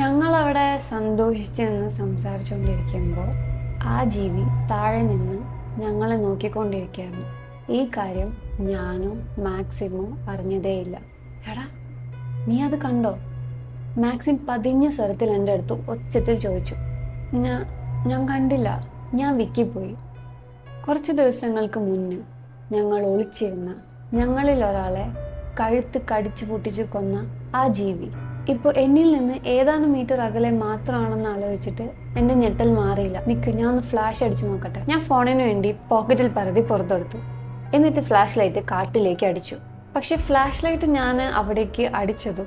ഞങ്ങളവിടെ സന്തോഷിച്ച് നിന്ന് സംസാരിച്ചുകൊണ്ടിരിക്കുമ്പോൾ ആ ജീവി താഴെ നിന്ന് ഞങ്ങളെ നോക്കിക്കൊണ്ടിരിക്കുകയായിരുന്നു. ഈ കാര്യം ഞാനോ മാക്സിമോ അറിഞ്ഞതേയില്ല. എടാ നീ അത് കണ്ടോ? മാക്സിം പതിഞ്ഞ സ്വരത്തിൽ എന്റെ അടുത്ത് ഒച്ചത്തിൽ ചോദിച്ചു. ഞാൻ ഞാൻ കണ്ടില്ല. ഞാൻ വിക്കിപ്പോയി. കുറച്ച് ദിവസങ്ങൾക്ക് മുന്ന് ഞങ്ങൾ ഒളിച്ചിരുന്ന ഞങ്ങളിൽ ഒരാളെ കഴുത്ത് കടിച്ചു പൊട്ടിച്ചു കൊന്ന ആ ജീവി ഇപ്പോൾ എന്നിൽ നിന്ന് ഏതാനും മീറ്റർ അകലെ മാത്രമാണെന്ന് ആലോചിച്ചിട്ട് എന്റെ ഞെട്ടൽ മാറിയില്ല. നിൽക്ക് ഞാൻ ഒന്ന് ഫ്ലാഷ് അടിച്ചു നോക്കട്ടെ. ഞാൻ ഫോണിന് വേണ്ടി പോക്കറ്റിൽ പരതി പുറത്തെടുത്തു. എന്നിട്ട് ഫ്ലാഷ് ലൈറ്റ് കാട്ടിലേക്ക് അടിച്ചു. പക്ഷേ ഫ്ലാഷ് ലൈറ്റ് ഞാൻ അവിടേക്ക് അടിച്ചതും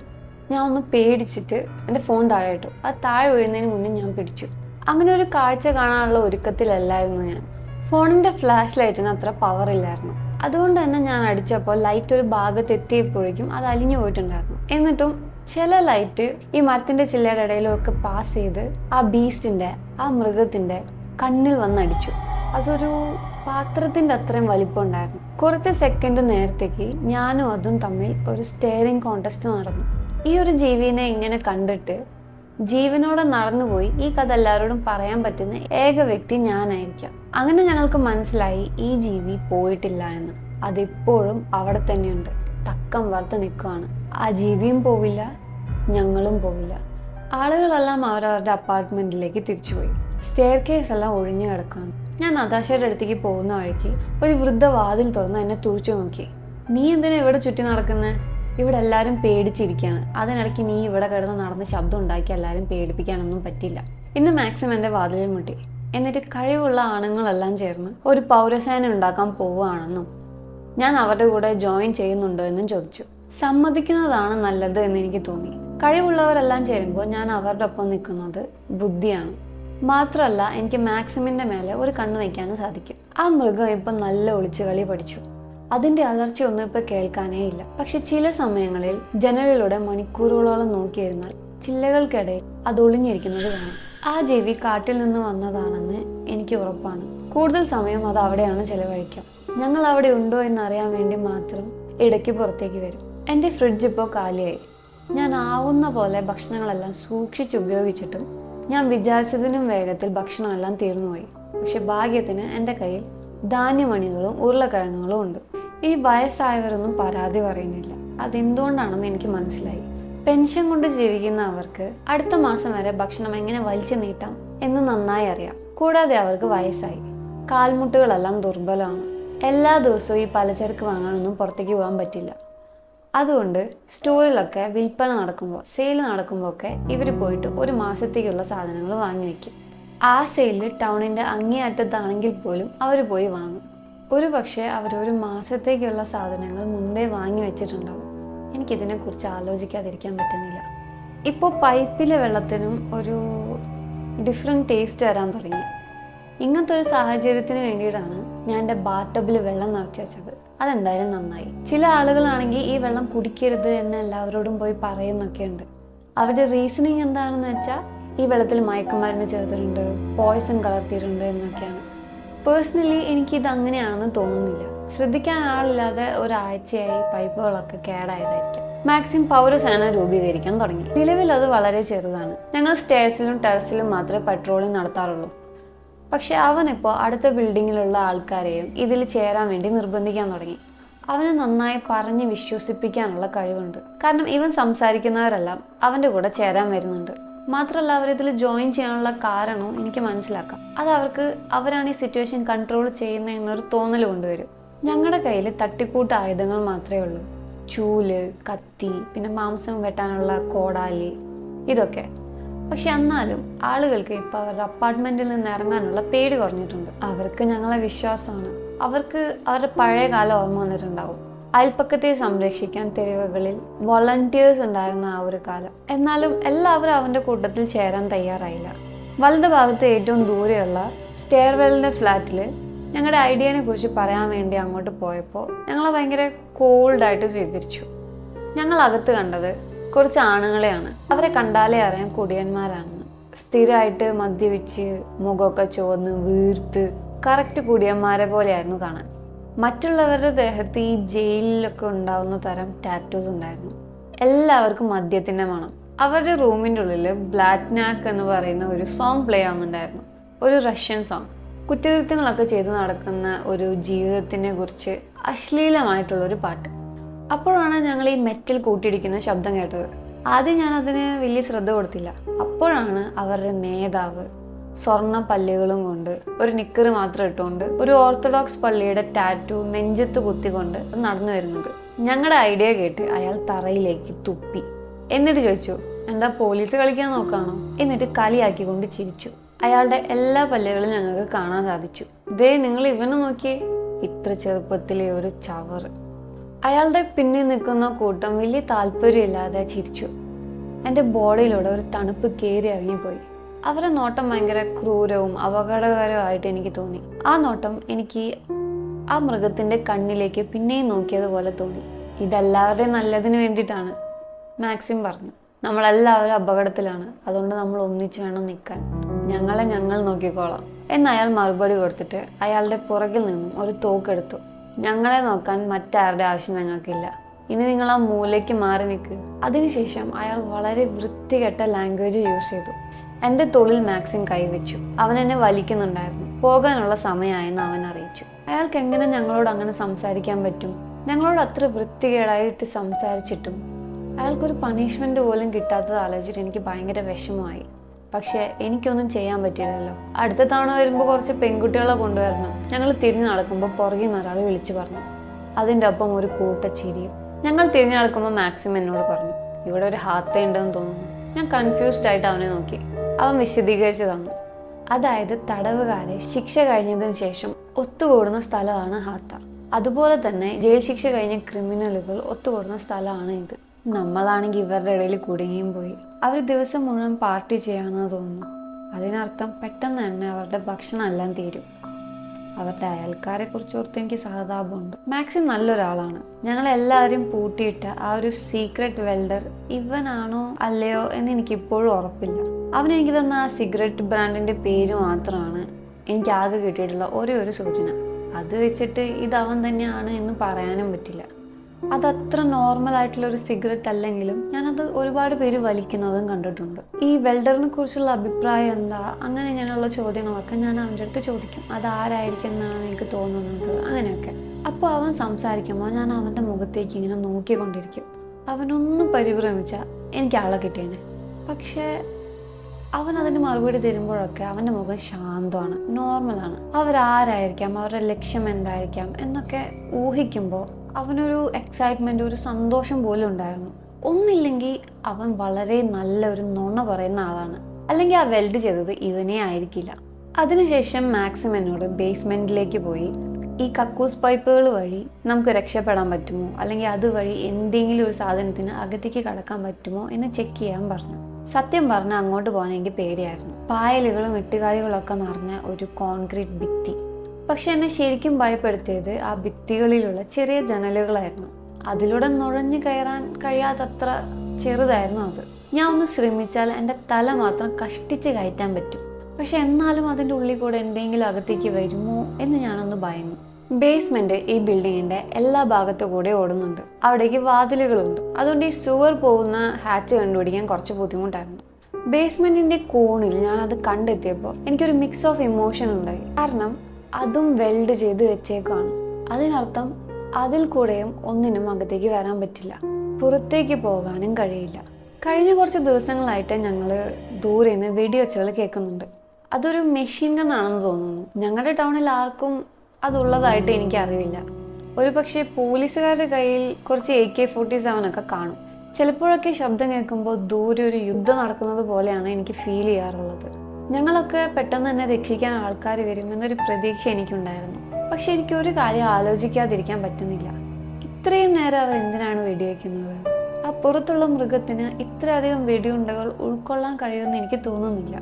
ഞാൻ ഒന്ന് പേടിച്ചിട്ട് എന്റെ ഫോൺ താഴെ ഇട്ടു. അത് താഴെ വീഴുന്നതിന് മുന്നേ ഞാൻ പിടിച്ചു. അങ്ങനെ ഒരു കാഴ്ച കാണാനുള്ള ഒരുക്കത്തിലല്ലായിരുന്നു ഞാൻ. ഫോണിന്റെ ഫ്ലാഷ് ലൈറ്റിന് അത്ര പവർ ഇല്ലായിരുന്നു. അതുകൊണ്ട് തന്നെ ഞാൻ അടിച്ചപ്പോൾ ലൈറ്റ് ഒരു ഭാഗത്ത് എത്തിയപ്പോഴേക്കും അത് അലിഞ്ഞു പോയിട്ടുണ്ടായിരുന്നു. എന്നിട്ടും ചില ലൈറ്റ് ഈ മരത്തിന്റെ ചില്ലയുടെ ഇടയിലൊക്കെ പാസ് ചെയ്ത് ആ ബീസ്റ്റിന്റെ ആ മൃഗത്തിന്റെ കണ്ണിൽ വന്നടിച്ചു അതൊരു പാത്രത്തിന്റെ അത്രയും വലിപ്പം ഉണ്ടായിരുന്നു. കുറച്ച് സെക്കൻഡ് നേരത്തേക്ക് ഞാനും അതും തമ്മിൽ ഒരു സ്റ്റെയറിംഗ് കോണ്ടസ്റ്റ് നടന്നു. ഈ ഒരു ജീവിനെ ഇങ്ങനെ കണ്ടിട്ട് ജീവനോടെ നടന്നുപോയി ഈ കഥ എല്ലാവരോടും പറയാൻ പറ്റുന്ന ഏക വ്യക്തി ഞാനായിരിക്കാം. അങ്ങനെ ഞങ്ങൾക്ക് മനസ്സിലായി ഈ ജീവി പോയിട്ടില്ല എന്ന്. അതിപ്പോഴും അവിടെ തന്നെയുണ്ട്. തക്കം വറുത്ത് നിൽക്കുകയാണ് ആ ജീവിയും പോവില്ല ഞങ്ങളും പോവില്ല. ആളുകളെല്ലാം അവരവരുടെ അപ്പാർട്ട്മെന്റിലേക്ക് തിരിച്ചുപോയി. സ്റ്റെയർ കേസ് എല്ലാം ഒഴിഞ്ഞു കിടക്കുകയാണ്. ഞാൻ നതാശയുടെ അടുത്തേക്ക് പോകുന്ന വഴിക്ക് ഒരു വൃദ്ധ വാതിൽ തുറന്ന് എന്നെ തുറച്ചു നോക്കി. നീ എന്തിനാ ഇവിടെ ചുറ്റി നടക്കുന്നത് ഇവിടെ എല്ലാവരും പേടിച്ചിരിക്കുകയാണ്. അതിനിടയ്ക്ക് നീ ഇവിടെ കിടന്ന് നടന്ന് ശബ്ദം ഉണ്ടാക്കി എല്ലാവരും പേടിപ്പിക്കാനൊന്നും പറ്റില്ല ഇന്ന് മാക്സിമം എന്റെ വാതിലിൽ മുട്ടി. എന്നിട്ട് കഴിവുള്ള ആണുങ്ങളെല്ലാം ചേർന്ന് ഒരു പൗരസേന ഉണ്ടാക്കാൻ പോവുകയാണെന്നും ഞാൻ അവരുടെ കൂടെ ജോയിൻ ചെയ്യുന്നുണ്ടോ എന്നും ചോദിച്ചു. സമ്മതിക്കുന്നതാണ് നല്ലത് എന്ന് എനിക്ക് തോന്നി. കഴിവുള്ളവരെല്ലാം ചേരുമ്പോൾ ഞാൻ അവരുടെ ഒപ്പം നിൽക്കുന്നത് ബുദ്ധിയാണ്. മാത്രമല്ല എനിക്ക് മാക്സിമിന്റെ മേലെ ഒരു കണ്ണ് വയ്ക്കാനും സാധിക്കും. ആ മൃഗം ഇപ്പം നല്ല ഒളിച്ചുകളി പഠിച്ചു. അതിന്റെ അലർച്ചയൊന്നും ഇപ്പൊ കേൾക്കാനേ ഇല്ല. പക്ഷെ ചില സമയങ്ങളിൽ ജനലിലൂടെ മണിക്കൂറുകളോളം നോക്കിയിരുന്നാൽ ചില്ലകൾക്കിടയിൽ അത് ഒളിഞ്ഞിരിക്കുന്നത് കാണാം. ആ ജീവി കാട്ടിൽ നിന്ന് വന്നതാണെന്ന് എനിക്ക് ഉറപ്പാണ്. കൂടുതൽ സമയം അത് അവിടെയാണ് ചെലവഴിക്കാം. ഞങ്ങൾ അവിടെ ഉണ്ടോ എന്ന് അറിയാൻ വേണ്ടി മാത്രം ഇടയ്ക്ക് പുറത്തേക്ക് വരും. എന്റെ ഫ്രിഡ്ജ് ഇപ്പോൾ കാലിയായി. ഞാൻ ആവുന്ന പോലെ ഭക്ഷണങ്ങളെല്ലാം സൂക്ഷിച്ച് ഉപയോഗിച്ചിട്ടും ഞാൻ വിചാരിച്ചതിനും വേഗത്തിൽ ഭക്ഷണമെല്ലാം തീർന്നുപോയി. പക്ഷെ ഭാഗ്യത്തിന് എന്റെ കയ്യിൽ ധാന്യമണികളും ഉരുളക്കിഴങ്ങുകളും ഉണ്ട്. ഈ വയസ്സായവരൊന്നും പരാതി പറയുന്നില്ല. അതെന്തുകൊണ്ടാണെന്ന് എനിക്ക് മനസ്സിലായി. പെൻഷൻ കൊണ്ട് ജീവിക്കുന്ന അവർക്ക് അടുത്ത മാസം വരെ ഭക്ഷണം എങ്ങനെ വലിച്ചു നീട്ടാം എന്ന് നന്നായി അറിയാം. കൂടാതെ അവർക്ക് വയസ്സായി. കാൽമുട്ടുകളെല്ലാം ദുർബലമാണ്. എല്ലാ ദിവസവും ഈ പലചരക്ക് വാങ്ങാനൊന്നും പുറത്തേക്ക് പോകാൻ പറ്റില്ല. അതുകൊണ്ട് സ്റ്റോറിലൊക്കെ വിൽപ്പന നടക്കുമ്പോൾ സെയിൽ നടക്കുമ്പോൾ ഒക്കെ ഇവർ പോയിട്ട് ഒരു മാസത്തേക്കുള്ള സാധനങ്ങൾ വാങ്ങി വയ്ക്കും ആ സെയിലിൽ ടൗണിന്റെ അങ്ങേയറ്റത്താണെങ്കിൽ പോലും അവർ പോയി വാങ്ങും. ഒരു പക്ഷേ അവരൊരു മാസത്തേക്കുള്ള സാധനങ്ങൾ മുമ്പേ വാങ്ങി വെച്ചിട്ടുണ്ടാവും. എനിക്കിതിനെക്കുറിച്ച് ആലോചിക്കാതിരിക്കാൻ പറ്റുന്നില്ല. ഇപ്പോൾ പൈപ്പിലെ വെള്ളത്തിനും ഒരു ഡിഫറെന്റ് ടേസ്റ്റ് വരാൻ തുടങ്ങി. ഇങ്ങനത്തെ ഒരു സാഹചര്യത്തിന് വേണ്ടിയിട്ടാണ് ഞാൻ എന്റെ ബാറ്റബിൽ വെള്ളം നിറച്ച് വെച്ചത്. അതെന്തായാലും നന്നായി. ചില ആളുകളാണെങ്കിൽ ഈ വെള്ളം കുടിക്കരുത് എന്ന് എല്ലാവരോടും പോയി പറയുന്നൊക്കെ ഉണ്ട്. അവരുടെ റീസണിങ് എന്താണെന്ന് വെച്ചാൽ ഈ വെള്ളത്തിൽ മയക്കുമരുന്ന് ചേർത്തിട്ടുണ്ട് പോയ്സൺ കലർത്തിയിട്ടുണ്ട് എന്നൊക്കെയാണ്. പേഴ്സണലി എനിക്കിത് അങ്ങനെയാണെന്ന് തോന്നുന്നില്ല. ശ്രദ്ധിക്കാൻ ആളില്ലാതെ ഒരാഴ്ചയായി പൈപ്പുകളൊക്കെ കേടായതായിരിക്കും. മാക്സിം പൗരസേന രൂപീകരിക്കാൻ തുടങ്ങി. നിലവിൽ അത് വളരെ ചെറുതാണ്. ഞങ്ങൾ സ്റ്റേഴ്സിലും ടെറസിലും മാത്രമേ പട്രോളിംഗ് നടത്താറുള്ളൂ. പക്ഷെ അവനിപ്പോൾ അടുത്ത ബിൽഡിങ്ങിലുള്ള ആൾക്കാരെയും ഇതിൽ ചേരാൻ വേണ്ടി നിർബന്ധിക്കാൻ തുടങ്ങി. അവന് നന്നായി പറഞ്ഞ് വിശ്വസിപ്പിക്കാനുള്ള കഴിവുണ്ട്. കാരണം ഇവൻ സംസാരിക്കുന്നവരെല്ലാം അവന്റെ കൂടെ ചേരാൻ വരുന്നുണ്ട്. മാത്രമല്ല അവരിതിൽ ജോയിൻ ചെയ്യാനുള്ള കാരണവും എനിക്ക് മനസ്സിലാക്കാം. അത് അവർക്ക് അവരാണ് ഈ സിറ്റുവേഷൻ കൺട്രോൾ ചെയ്യുന്ന എന്നൊരു തോന്നൽ കൊണ്ടുവരും. ഞങ്ങളുടെ കയ്യിൽ തട്ടിക്കൂട്ട് ആയുധങ്ങൾ മാത്രമേ ഉള്ളൂ. ചൂൽ കത്തി പിന്നെ മാംസം വെട്ടാനുള്ള കോടാലി ഇതൊക്കെ. പക്ഷെ എന്നാലും ആളുകൾക്ക് ഇപ്പോൾ അവരുടെ അപ്പാർട്ട്മെന്റിൽ നിന്ന് ഇറങ്ങാനുള്ള പേടി കുറഞ്ഞിട്ടുണ്ട്. അവർക്ക് ഞങ്ങളെ വിശ്വാസമാണ്. അവർക്ക് അവരുടെ പഴയ കാലം ഓർമ്മ വന്നിട്ടുണ്ടാവും. അയൽപ്പക്കത്തെ സംരക്ഷിക്കാൻ തെരുവുകളിൽ വോളണ്ടിയേഴ്സ് ഉണ്ടായിരുന്ന ആ ഒരു കാലം. എന്നാലും എല്ലാവരും അവന്റെ കൂട്ടത്തിൽ ചേരാൻ തയ്യാറായില്ല. വലത് ഭാഗത്ത് ഏറ്റവും ദൂരെയുള്ള സ്റ്റെയർവെല്ലിന്റെ ഫ്ലാറ്റിൽ ഞങ്ങളുടെ ഐഡിയനെ കുറിച്ച് പറയാൻ വേണ്ടി അങ്ങോട്ട് പോയപ്പോൾ ഞങ്ങളെ ഭയങ്കര കോൾഡായിട്ട് സ്വീകരിച്ചു. ഞങ്ങൾ അകത്ത് കണ്ടത് കുറച്ച് ആണുങ്ങളെയാണ്. അവരെ കണ്ടാലേ അറിയാം കുടിയന്മാരാണെന്ന്. സ്ഥിരമായിട്ട് മദ്യപിച്ച് മുഖമൊക്കെ ചുവന്ന് വീർത്ത് കറക്റ്റ് കുടിയന്മാരെ പോലെയായിരുന്നു കാണാൻ. മറ്റുള്ളവരുടെ ദേഹത്ത് ഈ ജയിലിലൊക്കെ ഉണ്ടാവുന്ന തരം ടാറ്റൂസ് ഉണ്ടായിരുന്നു. എല്ലാവർക്കും മദ്യത്തിന്റെ മണം. അവരുടെ റൂമിന്റെ ഉള്ളിൽ ബ്ലാക്ക് നാക്ക് എന്ന് പറയുന്ന ഒരു സോങ് പ്ലേ ആവുന്നുണ്ടായിരുന്നു. ഒരു റഷ്യൻ സോങ് കുറ്റകൃത്യങ്ങളൊക്കെ ചെയ്തു നടക്കുന്ന ഒരു ജീവിതത്തിനെ കുറിച്ച് അശ്ലീലമായിട്ടുള്ളൊരു പാട്ട്. അപ്പോഴാണ് ഞങ്ങൾ ഈ മെറ്റൽ കൂട്ടിയിടിക്കുന്ന ശബ്ദം കേട്ടത്. ആദ്യം ഞാൻ അതിന് വലിയ ശ്രദ്ധ കൊടുത്തില്ല. അപ്പോഴാണ് അവരുടെ നേതാവ് സ്വർണ പല്ലുകളും കൊണ്ട് ഒരു നിക്കറ് മാത്രം ഇട്ടുകൊണ്ട് ഒരു ഓർത്തഡോക്സ് പള്ളിയുടെ ടാറ്റു നെഞ്ചത്ത് കുത്തിക്കൊണ്ട് നടന്നു വരുന്നത്. ഞങ്ങളുടെ ഐഡിയ കേട്ട് അയാൾ തറയിലേക്ക് തുപ്പി. എന്നിട്ട് ചോദിച്ചു എന്താ പോലീസ് കളിക്കാൻ നോക്കാണോ? എന്നിട്ട് കളിയാക്കിക്കൊണ്ട് ചിരിച്ചു. അയാളുടെ എല്ലാ പല്ലുകളും ഞങ്ങൾക്ക് കാണാൻ സാധിച്ചു. ദേ നിങ്ങൾ ഇവനെ നോക്കിയേ. ഇത്ര ചെറുപ്പത്തിലെ ഒരു ചവറ്. അയാളുടെ പിന്നിൽ നിൽക്കുന്ന കൂട്ടം വലിയ താല്പര്യമില്ലാതെ ചിരിച്ചു. എന്റെ ബോഡിയിലൂടെ ഒരു തണുപ്പ് കയറി ഇറങ്ങിപ്പോയി. അവരുടെ നോട്ടം ഭയങ്കര ക്രൂരവും അപകടകരവുമായിട്ട് എനിക്ക് തോന്നി. ആ നോട്ടം എനിക്ക് ആ മൃഗത്തിന്റെ കണ്ണിലേക്ക് പിന്നെയും നോക്കിയതുപോലെ തോന്നി. ഇതെല്ലാവരുടെയും നല്ലതിന് വേണ്ടിയിട്ടാണ് മാക്സിം പറഞ്ഞു. നമ്മളെല്ലാവരും അപകടത്തിലാണ്. അതുകൊണ്ട് നമ്മൾ ഒന്നിച്ച് വേണം നിൽക്കാൻ. ഞങ്ങളെ ഞങ്ങൾ നോക്കിക്കോളാം. എന്ന് അയാൾ മറുപടി കൊടുത്തിട്ട് അയാളുടെ പുറകിൽ നിന്നും ഒരു തോക്കെടുത്തു. ഞങ്ങളെ നോക്കാൻ മറ്റാരുടെ ആവശ്യം ഞങ്ങൾക്കില്ല. ഇനി നിങ്ങൾ ആ മൂലയ്ക്ക് മാറി നിൽക്ക്. അതിനുശേഷം അയാൾ വളരെ വൃത്തികെട്ട ലാംഗ്വേജ് യൂസ് ചെയ്തു. എന്റെ തൊഴിൽ മാക്സിം കൈവച്ചു. അവൻ എന്നെ വലിക്കുന്നുണ്ടായിരുന്നു. പോകാനുള്ള സമയമായെന്ന് അവൻ അറിയിച്ചു. അയാൾക്ക് എങ്ങനെ ഞങ്ങളോട് അങ്ങനെ സംസാരിക്കാൻ പറ്റും? ഞങ്ങളോട് അത്ര വൃത്തികേടായിട്ട് സംസാരിച്ചിട്ടും അയാൾക്കൊരു പണിഷ്മെന്റ് പോലും കിട്ടാത്തത് ആലോചിച്ചിട്ട് എനിക്ക് ഭയങ്കര വിഷമമായി. പക്ഷെ എനിക്കൊന്നും ചെയ്യാൻ പറ്റില്ലല്ലോ അടുത്ത തവണ വരുമ്പോൾ കുറച്ച് പെൺകുട്ടികളെ കൊണ്ടുവരണം. ഞങ്ങൾ തിരിഞ്ഞു നടക്കുമ്പോൾ പുറകിൽ നിന്ന് ഒരാൾ വിളിച്ചു പറഞ്ഞു. അതിന്റെ ഒപ്പം ഒരു കൂട്ട ചിരിയും. ഞങ്ങൾ തിരിഞ്ഞു നടക്കുമ്പോൾ മാക്സിമം എന്നോട് പറഞ്ഞു. ഇവിടെ ഒരു ഹാത്ത ഉണ്ടെന്ന് തോന്നുന്നു. ഞാൻ കൺഫ്യൂസ്ഡ് ആയിട്ട് അവനെ നോക്കി. അവൻ വിശദീകരിച്ചു തന്നു. അതായത് തടവുകാരെ ശിക്ഷ കഴിഞ്ഞതിന് ശേഷം ഒത്തുകൂടുന്ന സ്ഥലമാണ് ഹാത്ത. അതുപോലെ തന്നെ ജയിൽ ശിക്ഷ കഴിഞ്ഞ ക്രിമിനലുകൾ ഒത്തുകൂടുന്ന സ്ഥലമാണ് ഇത്. നമ്മളാണെങ്കിൽ ഇവരുടെ ഇടയിൽ കുടുങ്ങിയും പോയി. അവർ ദിവസം മുഴുവൻ പാർട്ടി ചെയ്യാണെന്ന് തോന്നുന്നു. അതിനർത്ഥം പെട്ടെന്ന് തന്നെ അവരുടെ ഭക്ഷണം എല്ലാം തീരും. അവരുടെ അയൽക്കാരെ കുറിച്ച് ഓർത്ത് എനിക്ക് സഹതാപമുണ്ട്. മാക്സിം നല്ലൊരാളാണ്. ഞങ്ങളെല്ലാവരും പൂട്ടിയിട്ട ആ ഒരു സീക്രട്ട് വെൽഡർ ഇവനാണോ അല്ലയോ എന്ന് എനിക്ക് ഇപ്പോഴും ഉറപ്പില്ല. അവൻ എനിക്ക് തന്ന ആ സിഗരറ്റ് ബ്രാൻഡിന്റെ പേര് മാത്രമാണ് എനിക്ക് ആകെ കിട്ടിയിട്ടുള്ള ഒരേ ഒരു സൂചന. അത് വെച്ചിട്ട് ഇത് അവൻ തന്നെയാണ് എന്ന് പറയാനും പറ്റില്ല. അതത്ര നോർമൽ ആയിട്ടുള്ള ഒരു സിഗരറ്റ് അല്ലെങ്കിലും ഞാനത് ഒരുപാട് പേര് വലിക്കുന്നതും കണ്ടിട്ടുണ്ട്. ഈ വെൽഡറിനെ കുറിച്ചുള്ള അഭിപ്രായം എന്താ? അങ്ങനെ ഇങ്ങനെയുള്ള ചോദ്യങ്ങളൊക്കെ ഞാൻ അവന്റെ അടുത്ത് ചോദിക്കും. അത് ആരായിരിക്കും എന്നാണ് എനിക്ക് തോന്നുന്നത്. അങ്ങനെയൊക്കെ. അപ്പോൾ അവൻ സംസാരിക്കുമ്പോൾ ഞാൻ അവന്റെ മുഖത്തേക്ക് ഇങ്ങനെ നോക്കിക്കൊണ്ടിരിക്കും. അവനൊന്നും പരിഭ്രമിച്ചാൽ എനിക്ക് ആളെ കിട്ടിയേനെ. പക്ഷേ അവൻ അതിന് മറുപടി തരുമ്പോഴൊക്കെ അവന്റെ മുഖം ശാന്തമാണ് നോർമലാണ് അവരാരായിരിക്കാം? അവരുടെ ലക്ഷ്യം എന്തായിരിക്കാം? എന്നൊക്കെ ഊഹിക്കുമ്പോൾ അവനൊരു എക്സൈറ്റ്മെന്റ് ഒരു സന്തോഷം പോലും ഉണ്ടായിരുന്നു. ഒന്നില്ലെങ്കിൽ അവൻ വളരെ നല്ല ഒരു നുണ പറയുന്ന ആളാണ്. അല്ലെങ്കിൽ ആ വെൽഡ് ചെയ്തത് ഇവനെ ആയിരിക്കില്ല. അതിനുശേഷം മാക്സിം എന്നോട് ബേസ്മെന്റിലേക്ക് പോയി. ഈ കക്കൂസ് പൈപ്പുകൾ വഴി നമുക്ക് രക്ഷപ്പെടാൻ പറ്റുമോ? അല്ലെങ്കിൽ അതുവഴി എന്തെങ്കിലും ഒരു സാധനത്തിന് അകത്തേക്ക് കടക്കാൻ പറ്റുമോ എന്ന് ചെക്ക് ചെയ്യാൻ പറഞ്ഞു. സത്യം പറഞ്ഞാൽ അങ്ങോട്ട് പോകാൻ എനിക്ക് പേടിയായിരുന്നു. പായലുകളും വെട്ടുകാലികളൊക്കെ നിറഞ്ഞ ഒരു കോൺക്രീറ്റ് ഭിത്തി. പക്ഷെ എന്നെ ശരിക്കും ഭയപ്പെടുത്തിയത് ആ ഭിത്തികളിലുള്ള ചെറിയ ജനലുകളായിരുന്നു. അതിലൂടെ നുഴഞ്ഞു കയറാൻ കഴിയാത്തത്ര ചെറുതായിരുന്നു അത്. ഞാൻ ഒന്ന് ശ്രമിച്ചാൽ എന്റെ തല മാത്രം കഷ്ടിച്ച് കയറ്റാൻ പറ്റും. പക്ഷെ എന്നാലും അതിന്റെ ഉള്ളിൽ കൂടെ എന്തെങ്കിലും അകത്തേക്ക് വരുമോ എന്ന് ഞാനൊന്ന് ഭയന്നു. ബേസ്മെന്റ് ഈ ബിൽഡിങ്ങിന്റെ എല്ലാ ഭാഗത്തു കൂടെ ഓടുന്നുണ്ട്. അവിടേക്ക് വാതിലുകളുണ്ട്. അതുകൊണ്ട് ഈ സുവർ പോകുന്ന ഹാച്ച് കണ്ടുപിടിക്കാൻ കുറച്ച് ബുദ്ധിമുട്ടായിരുന്നു. ബേസ്മെന്റിന്റെ കോണിൽ ഞാൻ അത് കണ്ടെത്തിയപ്പോൾ എനിക്കൊരു മിക്സ് ഓഫ് ഇമോഷൻ ഉണ്ടായി. കാരണം അതും വെൽഡ് ചെയ്ത് വെച്ചേക്കാണ് അതിനർത്ഥം അതിൽ കൂടെയും ഒന്നിനും അകത്തേക്ക് വരാൻ പറ്റില്ല. പുറത്തേക്ക് പോകാനും കഴിയില്ല. കഴിഞ്ഞ കുറച്ച് ദിവസങ്ങളായിട്ട് ഞങ്ങൾ ദൂരെ നിന്ന് വെടിവെച്ചുകൾ കേൾക്കുന്നുണ്ട്. അതൊരു മെഷീൻ ഗൺ ആണെന്ന് തോന്നുന്നു. ഞങ്ങളുടെ ടൗണിൽ ആർക്കും അതുള്ളതായിട്ട് എനിക്കറിയില്ല ഒരു പക്ഷേ പോലീസുകാരുടെ കയ്യിൽ കുറച്ച് എ കെ ഫോർട്ടി സെവൻ ഒക്കെ കാണും. ചിലപ്പോഴൊക്കെ ശബ്ദം കേൾക്കുമ്പോൾ ദൂരെ ഒരു യുദ്ധം നടക്കുന്നത് പോലെയാണ് എനിക്ക് ഫീൽ ചെയ്യാറുള്ളത്. ഞങ്ങളൊക്കെ പെട്ടെന്ന് തന്നെ രക്ഷിക്കാൻ ആൾക്കാർ വരുമെന്നൊരു പ്രതീക്ഷ എനിക്കുണ്ടായിരുന്നു. പക്ഷെ എനിക്ക് ഒരു കാര്യം ആലോചിക്കാതിരിക്കാൻ പറ്റുന്നില്ല. ഇത്രയും നേരം അവർ എന്തിനാണ് വെടിവെക്കുന്നത്? ആ പുറത്തുള്ള മൃഗത്തിന് ഇത്രയധികം വെടിയുണ്ടകൾ ഉൾക്കൊള്ളാൻ കഴിയുമെന്ന് എനിക്ക് തോന്നുന്നില്ല.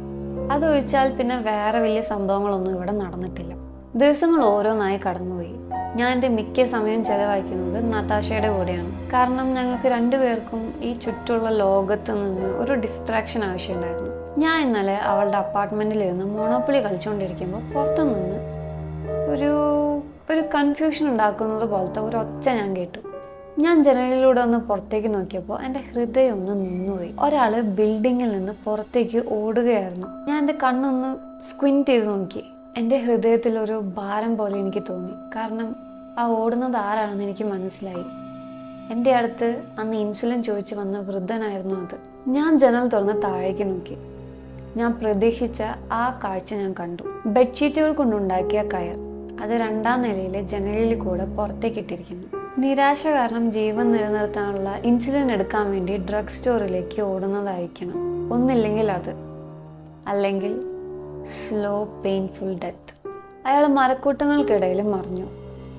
അതൊഴിച്ചാൽ പിന്നെ വേറെ വലിയ സംഭവങ്ങളൊന്നും ഇവിടെ നടന്നിട്ടില്ല. ദിവസങ്ങൾ ഓരോന്നായി കടന്നുപോയി. ഞാൻ എന്റെ മിക്ക സമയം ചെലവഴിക്കുന്നത് നതാശയുടെ കൂടെയാണ്. കാരണം ഞങ്ങൾക്ക് രണ്ടുപേർക്കും ഈ ചുറ്റുള്ള ലോകത്ത് നിന്ന് ഒരു ഡിസ്ട്രാക്ഷൻ ആവശ്യമുണ്ടായിരുന്നു. ഞാൻ ഇന്നലെ അവളുടെ അപ്പാർട്ട്മെന്റിലിരുന്ന് മോണോപ്പൊളി കളിച്ചുകൊണ്ടിരിക്കുമ്പോൾ പുറത്തുനിന്ന് ഒരു ഒരു കൺഫ്യൂഷൻ ഉണ്ടാക്കുന്നത് പോലത്തെ ഒരു ഒച്ച ഞാൻ കേട്ടു. ഞാൻ ജനലിലൂടെ ഒന്ന് പുറത്തേക്ക് നോക്കിയപ്പോൾ എന്റെ ഹൃദയം ഒന്ന് നിന്നുപോയി. ഒരാൾ ബിൽഡിങ്ങിൽ നിന്ന് പുറത്തേക്ക് ഓടുകയായിരുന്നു. ഞാൻ എന്റെ കണ്ണൊന്ന് സ്ക്വിന്റ് ചെയ്ത് നോക്കി. എന്റെ ഹൃദയത്തിൽ ഒരു ഭാരം പോലെ എനിക്ക് തോന്നി. കാരണം ആ ഓടുന്നത് ആരാണെന്ന് എനിക്ക് മനസ്സിലായി. എന്റെ അടുത്ത് അന്ന് ഇൻസുലിൻ ചോദിച്ചു വന്ന വൃദ്ധനായിരുന്നു അത്. ഞാൻ ജനൽ തുറന്ന് താഴേക്ക് നോക്കി. ഞാൻ പ്രതീക്ഷിച്ച ആ കാഴ്ച ഞാൻ കണ്ടു. ബെഡ്ഷീറ്റുകൾ കൊണ്ടുണ്ടാക്കിയ കയർ. അത് രണ്ടാം നിലയിലെ ജനലിൽ കൂടെ പുറത്തേക്ക് ഇട്ടിരിക്കുന്നു. നിരാശ കാരണം ജീവൻ നിലനിർത്താനുള്ള ഇൻസുലിൻ എടുക്കാൻ വേണ്ടി ഡ്രഗ് സ്റ്റോറിലേക്ക് ഓടുന്നതായിരിക്കണം. ഒന്നില്ലെങ്കിൽ അത്. അല്ലെങ്കിൽ സ്ലോ പെയിൻഫുൾ ഡെത്ത് അയാൾ മരക്കൂട്ടങ്ങൾക്കിടയിൽ മറിഞ്ഞു.